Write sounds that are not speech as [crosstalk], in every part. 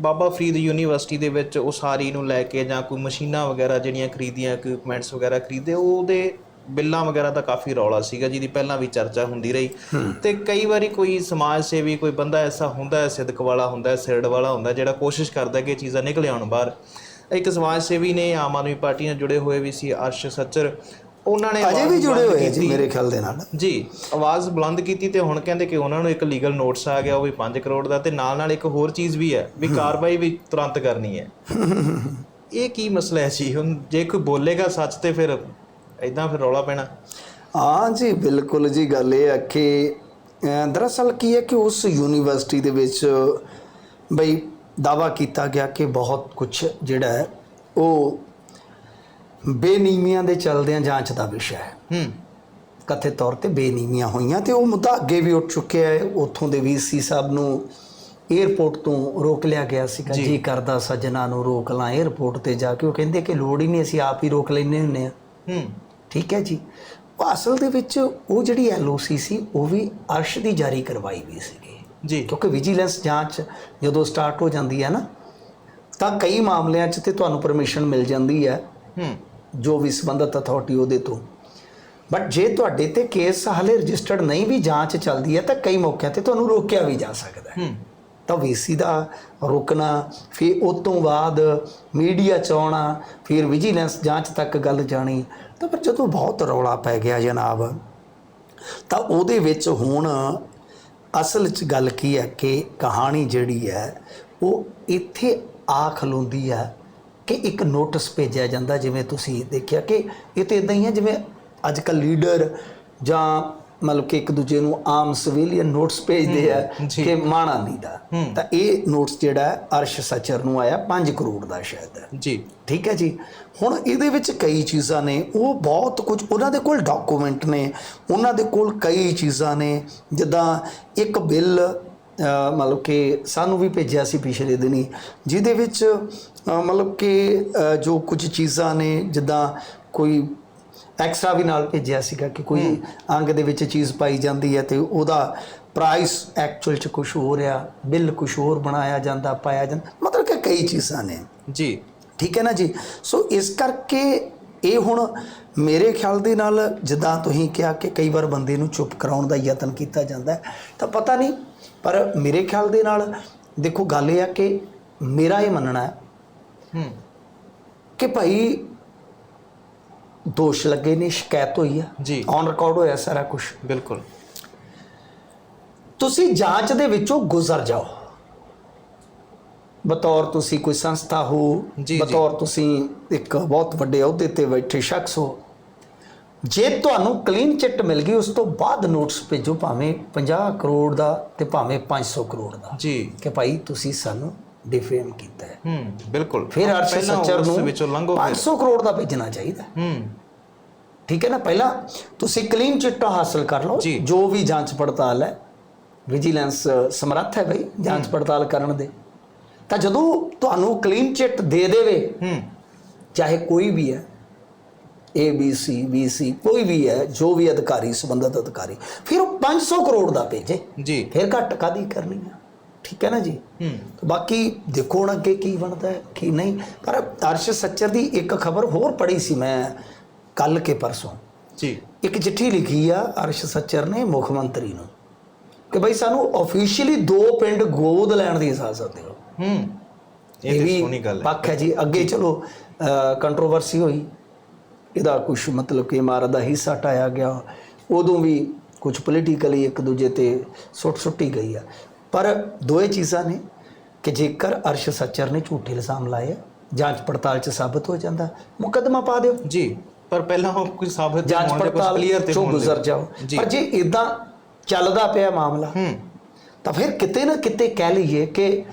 Baba Farid university ਦੇ ਵਿੱਚ ਉਸਾਰੀ ਨੂੰ ਲੈ ਕੇ ਜਾਂ ਕੋਈ ਮਸ਼ੀਨਾਂ ਵਗੈਰਾ ਜਿਹੜੀਆਂ ਖਰੀਦੀਆਂ ਇਕਵਿਪਮੈਂਟਸ ਵਗੈਰਾ ਖਰੀਦੇ ਉਹਦੇ ਬਿੱਲਾਂ ਵਗੈਰਾ ਦਾ ਕਾਫੀ ਰੌਲਾ ਸੀਗਾ ਜਿਹਦੀ ਪਹਿਲਾਂ ਵੀ ਚਰਚਾ ਹੁੰਦੀ ਰਹੀ। ਤੇ ਕਈ ਵਾਰੀ ਕੋਈ ਸਮਾਜ ਸੇਵੀ ਕੋਈ ਬੰਦਾ ਐਸਾ ਹੁੰਦਾ ਹੈ ਸਿਦਕ ਵਾਲਾ ਹੁੰਦਾ ਹੈ ਸਿਰੜ ਵਾਲਾ ਹੁੰਦਾ ਜਿਹੜਾ ਕੋਸ਼ਿਸ਼ ਕਰਦਾ ਕਿ ਇਹ ਚੀਜ਼ਾਂ ਨਿਕਲ ਆਉਣ ਬਾਹਰ। ਇੱਕ ਸਮਾਜ ਸੇਵੀ ਨੇ ਆਮ ਆਦਮੀ ਪਾਰਟੀ ਨਾਲ ਜੁੜੇ ਹੋਏ ਵੀ ਸੀ ਅਰਸ਼ ਸੱਚਰ ਉਹਨਾਂ ਨੇ ਅਜੇ ਵੀ ਜੁੜੇ ਹੋਏ ਜੀ। ਮੇਰੇ ਖਿਆਲ ਦੇ ਨਾਲ। ਜੀ ਆਵਾਜ਼ ਬੁਲੰਦ ਕੀਤੀ ਤੇ ਹੁਣ ਕਹਿੰਦੇ ਕਿ ਉਹਨਾਂ ਨੂੰ ਇੱਕ ਲੀਗਲ ਨੋਟਿਸ ਆ ਗਿਆ ਉਹ ਵੀ 5 ਕਰੋੜ ਦਾ ਤੇ ਨਾਲ ਨਾਲ ਇੱਕ ਹੋਰ ਚੀਜ਼ ਵੀ ਹੈ ਵੀ ਕਾਰਵਾਈ ਵੀ ਤੁਰੰਤ ਕਰਨੀ ਹੈ। [laughs] ਇਹ ਕੀ ਮਸਲਾ ਹੈ ਜੀ? ਹੁਣ ਜੇ ਕੋਈ ਬੋਲੇਗਾ ਸੱਚ ਤੇ ਫਿਰ ਐਦਾਂ ਫਿਰ ਰੌਲਾ ਪੈਣਾ। ਹਾਂ ਜੀ ਬਿਲਕੁਲ ਜੀ ਗੱਲ ਇਹ ਹੈ ਕਿ ਦਰਅਸਲ ਕੀ ਹੈ ਕਿ ਉਸ ਯੂਨੀਵਰਸਿਟੀ ਦੇ ਵਿੱਚ ਬਈ ਦਾਵਾ ਕੀਤਾ ਗਿਆ ਕਿ ਬਹੁਤ ਕੁਝ ਜਿਹੜਾ ਹੈ ਉਹ ਬੇਨੀਮੀਆਂ ਦੇ ਚਲਦਿਆਂ ਜਾਂਚ ਦਾ ਵਿਸ਼ਾ ਹੈ। ਹੂੰ। ਕਥਿਤ ਤੌਰ ਤੇ ਬੇਨੀਮੀਆਂ ਹੋਈਆਂ ਤੇ ਉਹ ਮੁੱਦਾ ਅੱਗੇ ਵੀ ਉੱਠ ਚੁੱਕਿਆ ਹੈ। ਉੱਥੋਂ ਦੇ ਵੀਸੀ ਸਾਹਿਬ ਨੂੰ 에ਅਰਪੋਰਟ ਤੋਂ ਰੋਕ ਲਿਆ ਗਿਆ ਸੀਗਾ ਜੀ। ਕਰਦਾ ਸੱਜਣਾ ਨੂੰ ਰੋਕ ਲਾਂ 에ਅਰਪੋਰਟ ਤੇ ਜਾ ਕੇ। ਉਹ ਕਹਿੰਦੇ ਕਿ ਲੋੜ ਹੀ ਨਹੀਂ ਅਸੀਂ ਆਪ ਹੀ ਰੋਕ ਲੈਨੇ ਹੁੰਨੇ ਆ ਹੂੰ। ਠੀਕ ਹੈ ਜੀ। ਉਹ ਅਸਲ ਦੇ ਵਿੱਚ ਉਹ ਜਿਹੜੀ ਐਲਓਸੀ ਸੀ ਉਹ ਵੀ ਅਰਸ਼ ਦੀ ਜਾਰੀ ਕਰਵਾਈ ਵੀ ਸੀਗੀ। ਜੀ। ਕਿਉਂਕਿ ਵਿਜੀਲੈਂਸ ਜਾਂਚ ਜਦੋਂ ਸਟਾਰਟ ਹੋ ਜਾਂਦੀ ਹੈ ਨਾ ਤਾਂ ਕਈ ਮਾਮਲਿਆਂ 'ਚ ਤੇ ਤੁਹਾਨੂੰ ਪਰਮਿਸ਼ਨ ਮਿਲ ਜਾਂਦੀ ਹੈ। ਹੂੰ। ਜੋ ਵੀ ਸੰਬੰਧਤ ਅਥਾਰਟੀ ਉਹਦੇ ਤੋਂ। ਬਟ ਜੇ ਤੁਹਾਡੇ ਤੇ ਕੇਸ ਹਾਲੇ ਰਜਿਸਟਰਡ ਨਹੀਂ ਵੀ ਜਾਂਚ ਚੱਲਦੀ ਹੈ ਤਾਂ ਕਈ ਮੌਕਿਆਂ ਤੇ ਤੁਹਾਨੂੰ ਰੋਕਿਆ ਵੀ ਜਾ ਸਕਦਾ ਹੈ। ਤਾਂ ਵੀਸੀ ਦਾ ਰੁਕਣਾ ਫਿਰ ਉਸ ਤੋਂ ਬਾਅਦ ਮੀਡੀਆ ਚ ਆਉਣਾ ਫਿਰ ਵਿਜੀਲੈਂਸ ਜਾਂਚ ਤੱਕ ਗੱਲ ਜਾਣੀ ਤਾਂ ਫਿਰ ਜਦੋਂ ਬਹੁਤ ਰੌਲਾ ਪੈ ਗਿਆ ਜਨਾਬ ਤਾਂ ਉਹਦੇ ਵਿੱਚ ਹੁਣ ਅਸਲ 'ਚ ਗੱਲ ਕੀ ਹੈ ਕਿ ਕਹਾਣੀ ਜਿਹੜੀ ਹੈ ਉਹ ਇੱਥੇ ਆ ਖਲੋਂਦੀ ਹੈ ਕਿ ਇੱਕ ਨੋਟਿਸ ਭੇਜਿਆ ਜਾਂਦਾ ਜਿਵੇਂ ਤੁਸੀਂ ਦੇਖਿਆ ਕਿ ਇਹ ਤੇ ਇਦਾਂ ਹੀ ਹੈ ਜਿਵੇਂ ਅੱਜ ਕੱਲ ਲੀਡਰ ਜਾਂ ਮਤਲਬ ਕਿ ਇੱਕ ਦੂਜੇ ਨੂੰ ਆਮ ਸਿਵਿਲੀਅਨ ਨੋਟਿਸ ਭੇਜਦੇ ਆ। ਕਿ ਮਾਣਾ ਨਹੀਂ ਦਾ। ਤਾਂ ਇਹ ਨੋਟਿਸ ਜਿਹੜਾ ਹੈ ਅਰਸ਼ ਸਚਰ ਨੂੰ ਆਇਆ 5 ਕਰੋੜ ਦਾ ਸ਼ਾਇਦ। ਹੈ ਜੀ। ਠੀਕ ਹੈ ਜੀ? ਹੁਣ ਇਹਦੇ ਵਿੱਚ ਕਈ ਚੀਜ਼ਾਂ ਨੇ ਉਹ ਬਹੁਤ ਕੁਝ ਉਹਨਾਂ ਦੇ ਕੋਲ ਡਾਕੂਮੈਂਟ ਨੇ ਉਹਨਾਂ ਦੇ ਕੋਲ ਕਈ ਚੀਜ਼ਾਂ ਨੇ ਜਿੱਦਾਂ ਇੱਕ ਬਿੱਲ ਮਤਲਬ ਕਿ ਸਾਨੂੰ ਵੀ ਭੇਜਿਆ ਸੀ ਪਿਛਲੇ ਦਿਨੀ ਜਿਹਦੇ ਵਿੱਚ ਮਤਲਬ ਕਿ ਜੋ ਕੁਝ ਚੀਜ਼ਾਂ ਨੇ ਜਿੱਦਾਂ ਕੋਈ ਐਕਸਟਰਾ ਵੀ ਨਾਲ ਭੇਜਿਆ ਸੀਗਾ ਕਿ ਕੋਈ ਅੰਗ ਦੇ ਵਿੱਚ ਚੀਜ਼ ਪਾਈ ਜਾਂਦੀ ਹੈ ਤੇ ਉਹਦਾ ਪ੍ਰਾਈਸ ਐਕਚੁਅਲ ਚ ਕੁਝ ਹੋ ਰਿਹਾ ਬਿੱਲ ਕੁਝ ਹੋਰ ਬਣਾਇਆ ਜਾਂਦਾ ਪਾਇਆ ਜਾਂਦਾ ਮਤਲਬ ਕਿ ਕਈ ਚੀਜ਼ਾਂ ਨੇ। ਜੀ। ਠੀਕ ਹੈ ਨਾ ਜੀ? ਸੋ ਇਸ ਕਰਕੇ ਇਹ ਹੁਣ ਮੇਰੇ ਖਿਆਲ ਦੇ ਨਾਲ ਜਿੱਦਾਂ ਤੁਸੀਂ ਕਿਹਾ ਕਿ ਕਈ ਵਾਰ ਬੰਦੇ ਨੂੰ ਚੁੱਪ ਕਰਾਉਣ ਦਾ ਯਤਨ ਕੀਤਾ ਜਾਂਦਾ ਤਾਂ ਪਤਾ ਨਹੀਂ ਪਰ ਮੇਰੇ ਖਿਆਲ ਦੇ ਨਾਲ ਦੇਖੋ ਗੱਲ ਇਹ ਆ ਕਿ ਮੇਰਾ ਇਹ ਮੰਨਣਾ ਹੈ ਹੂੰ। ਕਿ ਭਾਈ ਦੋਸ਼ ਲੱਗੇ ਨੇ ਸ਼ਿਕਾਇਤ ਹੋਈ ਆ। ਜੀ। ਔਨ ਰਿਕਾਰਡ ਹੋਇਆ ਸਾਰਾ ਕੁਝ ਬਿਲਕੁਲ। ਤੁਸੀਂ ਜਾਂਚ ਦੇ ਵਿੱਚੋਂ ਗੁਜ਼ਰ ਜਾਓ। ਬਤੌਰ ਤੁਸੀਂ ਕੋਈ ਸੰਸਥਾ ਹੋ। ਬਤੌਰ ਤੁਸੀਂ ਇੱਕ ਬਹੁਤ ਵੱਡੇ ਅਹੁਦੇ ਤੇ ਬੈਠੇ ਸ਼ਖਸ ਹੋ। ਜੇ ਤੁਹਾਨੂੰ ਕਲੀਨ ਚਿੱਟ ਮਿਲ ਗਈ ਉਸ ਤੋਂ ਬਾਅਦ ਨੋਟਿਸ ਭੇਜੋ ਭਾਵੇਂ 50 ਕਰੋੜ ਦਾ ਤੇ ਭਾਵੇਂ 500 ਕਰੋੜ ਦਾ। ਜੀ। ਕਿ ਭਾਈ ਤੁਸੀਂ ਸਾਨੂੰ ਡਿਫੇਮ ਕੀਤਾ ਹੈ। ਹੂੰ ਬਿਲਕੁਲ। ਫਿਰ ਅਰਸ਼ ਸੱਚਰ ਉਸ ਨੂੰ ਵਿੱਚੋਂ ਲੰਘੋ ਫਿਰ। 500 ਕਰੋੜ ਦਾ ਭੇਜਣਾ ਚਾਹੀਦਾ। ਹੂੰ। ਠੀਕ ਹੈ ਨਾ? ਪਹਿਲਾਂ ਤੁਸੀਂ ਕਲੀਨ ਚਿੱਟਾ ਹਾਸਲ ਕਰ ਲਓ। ਜੀ। ਵੀ ਜਾਂਚ ਪੜਤਾਲ ਹੈ। ਵਿਜੀਲੈਂਸ ਸਮਰੱਥ ਹੈ ਬਈ ਜਾਂਚ ਪੜਤਾਲ ਕਰਨ ਦੇ। ਤਾਂ ਜਦੋਂ ਤੁਹਾਨੂੰ ਕਲੀਨ ਚਿੱਟ ਦੇ ਦੇਵੇ ਹੂੰ। ਚਾਹੇ ਕੋਈ ਵੀ ਹੈ A B C B C ਕੋਈ ਵੀ ਹੈ ਜੋ ਵੀ ਅਧਿਕਾਰੀ ਸੰਬੰਧਿਤ ਅਧਿਕਾਰੀ ਫਿਰ ਉਹ 500 ਕਰੋੜ ਦਾ ਭੇਜੇ। ਜੀ। ਫਿਰ ਘੱਟ ਕਾਦੀ ਕਰਨੀ ਆ? ਠੀਕ ਹੈ ਨਾ ਜੀ? ਹੂੰ। ਬਾਕੀ ਦੇਖੋ ਹੁਣ ਅੱਗੇ ਕੀ ਬਣਦਾ ਹੈ ਕੀ ਨਹੀਂ। ਪਰ ਅਰਸ਼ ਸੱਚਰ ਦੀ ਇੱਕ ਖਬਰ ਹੋਰ ਪੜ੍ਹੀ ਸੀ ਮੈਂ ਕੱਲ ਕੇ ਪਰਸੋਂ। ਜੀ। ਇੱਕ ਚਿੱਠੀ ਲਿਖੀ ਆ ਅਰਸ਼ ਸੱਚਰ ਨੇ ਮੁੱਖ ਮੰਤਰੀ ਨੂੰ ਕਿ ਬਈ ਸਾਨੂੰ ਆਫੀਸ਼ੀਅਲੀ ਦੋ ਪਿੰਡ ਗੋਦ ਲੈਣ ਦੀ ਇਜਾਜ਼ਤ ਦਿਓ। ਹੂੰ। ਇਹ ਤੇ ਸੋਹਣੀ ਗੱਲ ਹੈ। ਪੱਖ ਹੈ ਜੀ। ਅੱਗੇ ਚਲੋ ਕੰਟਰੋਵਰਸੀ ਹੋਈ। ਇਹਦਾ ਕੁਝ ਮਤਲਬ ਕਿ ਇਮਾਰਤ ਦਾ ਹਿੱਸਾ ਟਾਇਆ ਗਿਆ। ਉਦੋਂ ਵੀ ਕੁਝ ਪੋਲੀਟੀਕਲੀ ਇੱਕ ਦੂਜੇ ਤੇ ਸੁੱਟ ਸੁੱਟੀ ਗਈ ਆ। ਪਰ ਦੋਏ ਚੀਜ਼ਾਂ ਨੇ ਕਿ ਜੇਕਰ ਅਰਸ਼ ਸੱਚਰ ਨੇ ਝੂਠੇ ਇਲਜ਼ਾਮ ਲਾਏ ਜਾਂਚ ਪੜਤਾਲ ਚ ਸਾਬਤ ਹੋ ਜਾਂਦਾ। ਮੁਕੱਦਮਾ ਪਾ ਦਿਓ। ਜੀ ਪਰ ਪਹਿਲਾਂ ਉਹ ਕੋਈ ਸਾਬਤ ਜਾਂਚ ਪੜਤਾਲ clear ਤੇ। ਗੁਜ਼ਰ ਜਾਓ। ਪਰ ਜੇ ਇਦਾਂ ਚੱਲਦਾ ਪਿਆ ਮਾਮਲਾ ਹੂੰ। ਤਾਂ ਫਿਰ ਕਿਤੇ ਨਾ ਕਿਤੇ ਕਹਿ ਲਈਏ ਕਿ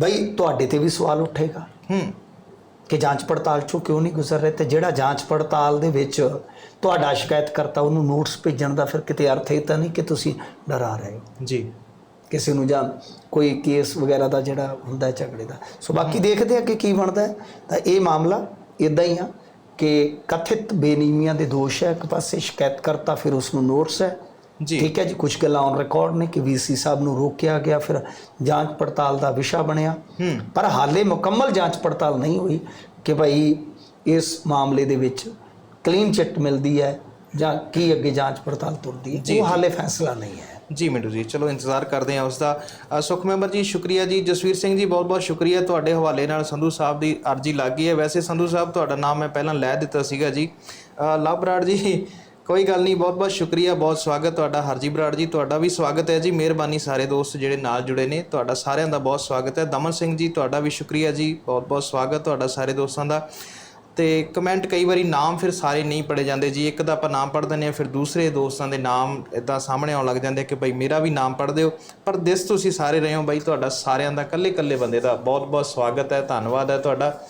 ਬਈ ਤੁਹਾਡੇ ਤੇ ਵੀ ਸਵਾਲ ਉੱਠੇਗਾ। ਹੂੰ। ਕਿ ਜਾਂਚ ਪੜਤਾਲ ਚੋਂ ਕਿਉਂ ਨਹੀਂ ਗੁਜ਼ਰ ਰਹੇ ਤੇ ਜਿਹੜਾ ਜਾਂਚ ਪੜਤਾਲ ਦੇ ਵਿੱਚ ਤੁਹਾਡਾ ਸ਼ਿਕਾਇਤ ਕਰਤਾ ਉਹਨੂੰ ਨੋਟਿਸ ਭੇਜਣ ਦਾ ਫਿਰ ਕਿਤੇ ਅਰਥ ਇਹ ਤਾਂ ਨਹੀਂ ਕਿ ਤੁਸੀਂ ਡਰਾ ਰਹੇ ਹੋ। ਜੀ। ਕਿਸੇ ਨੂੰ ਜਾਂ ਕੋਈ ਕੇਸ ਵਗੈਰਾ ਦਾ ਜਿਹੜਾ ਹੁੰਦਾ ਝਗੜੇ ਦਾ। ਸੋ ਬਾਕੀ ਦੇਖਦੇ ਆ ਕਿ ਕੀ ਬਣਦਾ ਤਾਂ ਇਹ ਮਾਮਲਾ ਇਦਾਂ ਹੀ ਆ ਕਿ ਕਥਿਤ ਬੇਨੀਮੀਆਂ ਦੇ ਦੋਸ਼ ਹੈ। ਇੱਕ ਪਾਸੇ ਸ਼ਿਕਾਇਤ ਕਰਤਾ ਫਿਰ ਉਸ ਨੂੰ ਨੋਟਿਸ ਹੈ। ਜੀ। ਠੀਕ ਹੈ ਜੀ ਕੁਝ ਗੱਲਾਂ ਔਨ ਰਿਕਾਰਡ ਨੇ ਕਿ ਵੀਸੀ ਸਾਹਿਬ ਨੂੰ ਰੋਕਿਆ ਗਿਆ ਫਿਰ ਜਾਂਚ ਪੜਤਾਲ ਦਾ ਵਿਸ਼ਾ ਬਣਿਆ। ਪਰ ਹਾਲੇ ਮੁਕੰਮਲ ਜਾਂਚ ਪੜਤਾਲ ਨਹੀਂ ਹੋਈ ਕਿ ਭਾਈ ਇਸ ਮਾਮਲੇ ਦੇ ਵਿੱਚ ਕਲੀਨ ਚਿੱਟ ਮਿਲਦੀ ਹੈ ਜਾਂ ਕੀ ਅੱਗੇ ਜਾਂਚ ਪੜਤਾਲ ਤੁਰਦੀ ਹੈ। ਉਹ ਹਾਲੇ ਫੈਸਲਾ ਨਹੀਂ ਹੈ। ਜੀ ਮਿੰਟੂ ਜੀ ਚਲੋ ਇੰਤਜ਼ਾਰ ਕਰਦੇ ਹਾਂ ਉਸ ਦਾ ਸੁਖ ਮੈਂਬਰ ਜੀ ਸ਼ੁਕਰੀਆ ਜੀ। ਜਸਵੀਰ ਸਿੰਘ ਜੀ ਬਹੁਤ ਬਹੁਤ ਸ਼ੁਕਰੀਆ ਤੁਹਾਡੇ ਹਵਾਲੇ ਨਾਲ ਸੰਧੂ ਸਾਹਿਬ ਦੀ ਅਰਜੀ ਲੱਗ ਗਈ ਹੈ। ਵੈਸੇ ਸੰਧੂ ਸਾਹਿਬ ਤੁਹਾਡਾ ਨਾਮ ਮੈਂ ਪਹਿਲਾਂ ਲੈ ਦਿੱਤਾ ਸੀਗਾ ਜੀ। ਲਵ ਬਰਾੜ ਜੀ ਕੋਈ ਗੱਲ ਨਹੀਂ, ਬਹੁਤ ਬਹੁਤ ਸ਼ੁਕਰੀਆ, ਬਹੁਤ ਸਵਾਗਤ ਤੁਹਾਡਾ ਹਰਜੀ ਬਰਾੜ ਜੀ, ਤੁਹਾਡਾ ਵੀ ਸਵਾਗਤ ਹੈ ਜੀ, ਮਿਹਰਬਾਨੀ ਸਾਰੇ ਦੋਸਤ ਜਿਹੜੇ ਨਾਲ ਜੁੜੇ ਨੇ, ਤੁਹਾਡਾ ਸਾਰਿਆਂ ਦਾ ਬਹੁਤ ਸਵਾਗਤ ਹੈ, ਦਮਨ ਸਿੰਘ ਜੀ, ਤੁਹਾਡਾ ਵੀ ਸ਼ੁਕਰੀਆ ਜੀ, ਬਹੁਤ ਬਹੁਤ ਸਵਾਗਤ ਤੁਹਾਡਾ ਸਾਰੇ ਦੋਸਤਾਂ ਦਾ। ਤੇ ਕਮੈਂਟ ਕਈ ਵਾਰੀ ਨਾਮ ਫਿਰ ਸਾਰੇ ਨਹੀਂ ਪੜੇ ਜਾਂਦੇ ਜੀ, ਇੱਕ ਤਾਂ ਆਪਾਂ ਨਾਮ ਪੜ ਦਿੰਦੇ ਆ ਫਿਰ ਦੂਸਰੇ ਦੋਸਤਾਂ ਦੇ ਨਾਮ ਇਦਾਂ ਸਾਹਮਣੇ ਆਉਣ ਲੱਗ ਜਾਂਦੇ ਕਿ ਭਾਈ ਮੇਰਾ ਵੀ ਨਾਮ ਪੜ ਦਿਓ। ਪਰ ਦਿਸ ਤੁਸੀਂ ਸਾਰੇ ਰਹੇ ਹੋ ਬਾਈ ਤੁਹਾਡਾ ਸਾਰਿਆਂ ਦਾ ਕੱਲੇ ਕੱਲੇ ਬੰਦੇ ਦਾ ਬਹੁਤ ਬਹੁਤ ਸਵਾਗਤ ਹੈ, ਧੰਨਵਾਦ ਹੈ ਤੁਹਾਡਾ।